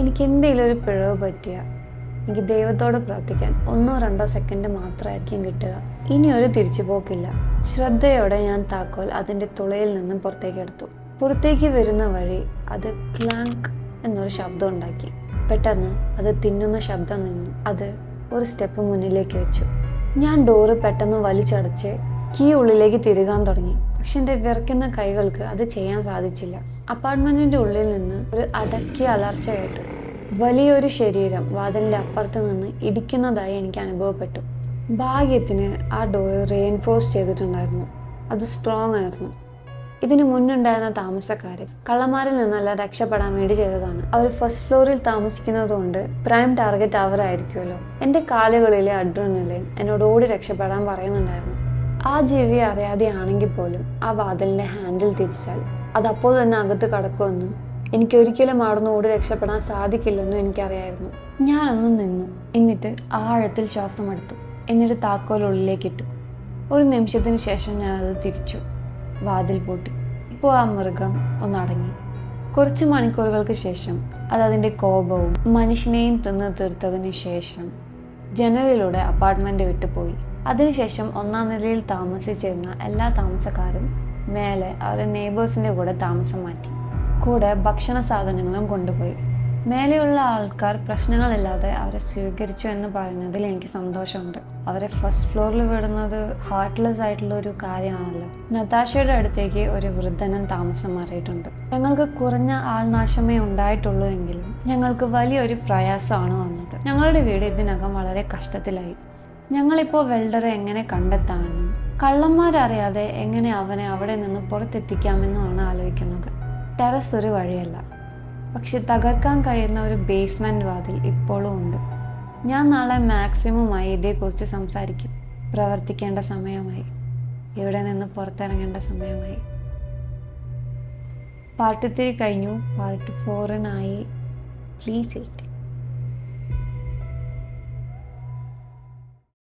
എനിക്ക് എന്തെങ്കിലും ഒരു പിഴവ് പറ്റിയ എനിക്ക് ദൈവത്തോട് പ്രാർത്ഥിക്കാൻ ഒന്നോ രണ്ടോ സെക്കൻഡ് മാത്രമായിരിക്കും കിട്ടുക. ഇനി ഒരു തിരിച്ചുപോക്കില്ല. ശ്രദ്ധയോടെ ഞാൻ താക്കോൽ അതിന്റെ തുളയിൽ നിന്നും പുറത്തേക്ക് എടുത്തു. പുറത്തേക്ക് വരുന്ന വഴി അത് ക്ലാങ്ക് എന്നൊരു ശബ്ദം ഉണ്ടാക്കി. പെട്ടെന്ന് അത് തിന്നുന്ന ശബ്ദം നിന്നു. അത് ഒരു സ്റ്റെപ്പ് മുന്നിലേക്ക് വെച്ചു. ഞാൻ ഡോറ് പെട്ടെന്ന് വലിച്ചടച്ച് കീ ഉള്ളിലേക്ക് തിരുകാൻ തുടങ്ങി. പക്ഷെ എന്റെ വിറയ്ക്കുന്ന കൈകൾക്ക് അത് ചെയ്യാൻ സാധിച്ചില്ല. അപ്പാർട്ട്മെന്റിന്റെ ഉള്ളിൽ നിന്ന് ഒരു അടക്കിയ അലർച്ച കേട്ടു. വലിയൊരു ശരീരം വാതിലിന്റെ അപ്പുറത്ത് നിന്ന് ഇടിക്കുന്നതായി എനിക്ക് അനുഭവപ്പെട്ടു. ഭാഗ്യത്തിന് ആ ഡോർ റീഎൻഫോഴ്സ് ചെയ്തിട്ടുണ്ടായിരുന്നു. അത് സ്ട്രോങ് ആയിരുന്നു. ഇതിന് മുന്നുണ്ടായിരുന്ന താമസക്കാരെ കള്ളന്മാരിൽ നിന്നല്ല രക്ഷപ്പെടാൻ വേണ്ടി ചെയ്തതാണ്. അവർ ഫസ്റ്റ് ഫ്ലോറിൽ താമസിക്കുന്നതുകൊണ്ട് പ്രൈം ടാർഗറ്റ് അവരായിരിക്കുമല്ലോ എന്റെ കാലുകളിലെ അഡ്രിനലിൻ എന്നോട് ഓടി രക്ഷപ്പെടാൻ പറയുന്നുണ്ടായിരുന്നു. ആ ജീവി അറിയാതെയാണെങ്കിൽ പോലും ആ വാതിലിന്റെ ഹാൻഡിൽ തിരിച്ചാൽ അത് അപ്പോൾ തന്നെ അകത്ത് കടക്കുമെന്നും എനിക്ക് ഒരിക്കലും അവിടുന്ന് ഓടി രക്ഷപ്പെടാൻ സാധിക്കില്ലെന്നും എനിക്കറിയായിരുന്നു. ഞാനൊന്ന് നിന്നു. എന്നിട്ട് ആഴത്തിൽ ശ്വാസം എടുത്തു എന്നിട്ട് താക്കോൽ ഉള്ളിലേക്ക് ഇട്ടു. ഒരു നിമിഷത്തിന് ശേഷം ഞാനത് തിരിച്ചു. വാതിൽ പൂട്ടി. ഇപ്പോൾ ആ മൃഗം ഒന്നടങ്ങി. കുറച്ച് മണിക്കൂറുകൾക്ക് ശേഷം അത് അതിന്റെ കോപവും മനുഷ്യനെയും തിന്ന് തീർത്തതിന് ശേഷം ജനലിലൂടെ അപ്പാർട്ട്മെന്റ് വിട്ടുപോയി അതിനുശേഷം ഒന്നാം നിലയിൽ താമസിച്ചിരുന്ന എല്ലാ താമസക്കാരും മേലെ അവരുടെ നെയ്ബേഴ്സിന്റെ കൂടെ താമസം മാറ്റി. കൂടെ ഭക്ഷണ സാധനങ്ങളും കൊണ്ടുപോയി. മേലെയുള്ള ആൾക്കാർ പ്രശ്നങ്ങളില്ലാതെ അവരെ സ്വീകരിച്ചു എന്ന് പറയുന്നതിൽ എനിക്ക് സന്തോഷമുണ്ട്. അവരെ ഫസ്റ്റ് ഫ്ലോറിൽ വിടുന്നത് ഹാർട്ട്ലെസ് ആയിട്ടുള്ള ഒരു കാര്യമാണല്ലോ. നതാശയുടെ അടുത്തേക്ക് ഒരു വൃദ്ധനൻ താമസം മാറിയിട്ടുണ്ട്. ഞങ്ങൾക്ക് കുറഞ്ഞ ആൾനാശമേ ഉണ്ടായിട്ടുള്ളൂ എങ്കിലും ഞങ്ങൾക്ക് വലിയൊരു പ്രയാസമാണ് വന്നത്. ഞങ്ങളുടെ വീട് ഇതിനകം വളരെ കഷ്ടത്തിലായി. ഞങ്ങളിപ്പോൾ വെൽഡറെ എങ്ങനെ കണ്ടെത്താമെന്നും കള്ളന്മാരറിയാതെ എങ്ങനെ അവനെ അവിടെ നിന്ന് പുറത്തെത്തിക്കാമെന്നുമാണ് ആലോചിക്കുന്നത്. ടെറസ് ഒരു വഴിയല്ല. പക്ഷെ തകർക്കാൻ കഴിയുന്ന ഒരു ബേസ്മെന്റ് വാതിൽ ഇപ്പോഴും ഉണ്ട്. ഞാൻ നാളെ മാക്സിമമായി ഇതേക്കുറിച്ച് സംസാരിക്കും. പ്രവർത്തിക്കേണ്ട സമയമായി. ഇവിടെ നിന്ന് പുറത്തിറങ്ങേണ്ട സമയമായി. പാർട്ട് ത്രീ കഴിഞ്ഞു. പാർട്ട് ഫോറിനായി പ്ലീസ് എയ്റ്റ്